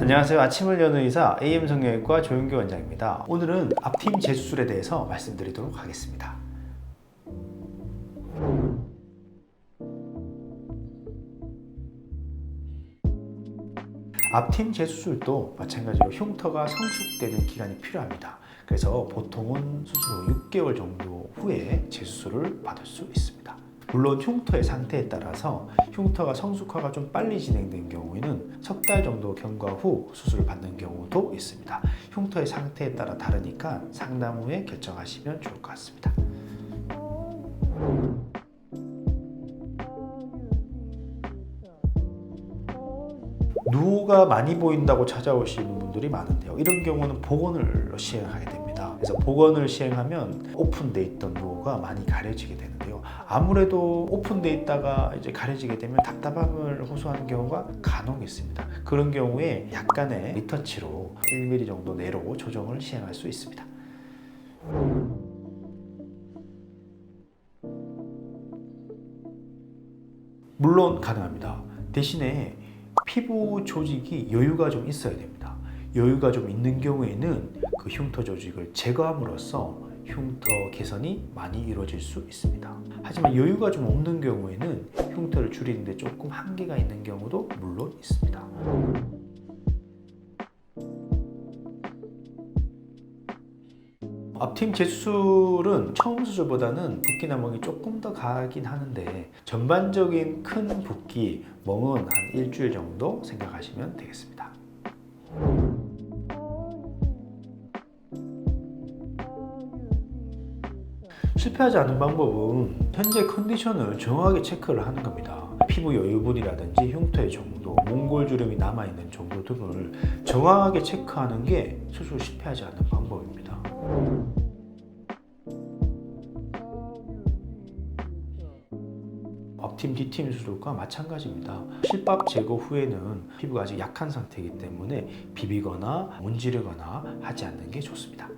안녕하세요. 아침을 여는 의사 AM 성형외과 조영규 원장입니다. 오늘은 앞팀 재수술에 대해서 말씀드리도록 하겠습니다. 앞팀 재수술도 마찬가지로 흉터가 성숙되는 기간이 필요합니다. 그래서 보통은 수술 후 6개월 정도 후에 재수술을 받을 수 있습니다. 물론 흉터의 상태에 따라서 흉터가 성숙화가 좀 빨리 진행된 경우에는 석 달 정도 경과 후 수술을 받는 경우도 있습니다. 흉터의 상태에 따라 다르니까 상담 후에 결정하시면 좋을 것 같습니다. 누가 많이 보인다고 찾아오시는 분들이 많은데요. 이런 경우는 복원을 시행하게 됩니다. 그래서 복원을 시행하면 오픈돼 있던 누가 많이 가려지게 되는데요. 아무래도 오픈돼 있다가 이제 가려지게 되면 답답함을 호소하는 경우가 간혹 있습니다. 그런 경우에 약간의 리터치로 1mm 정도 내로 조정을 시행할 수 있습니다. 물론 가능합니다. 대신에 피부 조직이 여유가 좀 있어야 됩니다. 여유가 좀 있는 경우에는 그 흉터 조직을 제거함으로써 흉터 개선이 많이 이루어질 수 있습니다. 하지만 여유가 좀 없는 경우에는 흉터를 줄이는데 조금 한계가 있는 경우도 물론 있습니다. 앞팀 재수술은 처음 수술보다는 붓기나 멍이 조금 더 가긴 하는데 전반적인 큰 붓기, 멍은 한 일주일 정도 생각하시면 되겠습니다. 실패하지 않는 방법은 현재 컨디션을 정확하게 체크를 하는 겁니다. 피부 여유분이라든지 흉터의 정도, 몽골 주름이 남아있는 정도 등을 정확하게 체크하는 게 수술 실패하지 않는 방법입니다. 앞팀, 뒤팀 수술과 마찬가지입니다. 실밥 제거 후에는 피부가 아직 약한 상태이기 때문에 비비거나 문지르거나 하지 않는 게 좋습니다.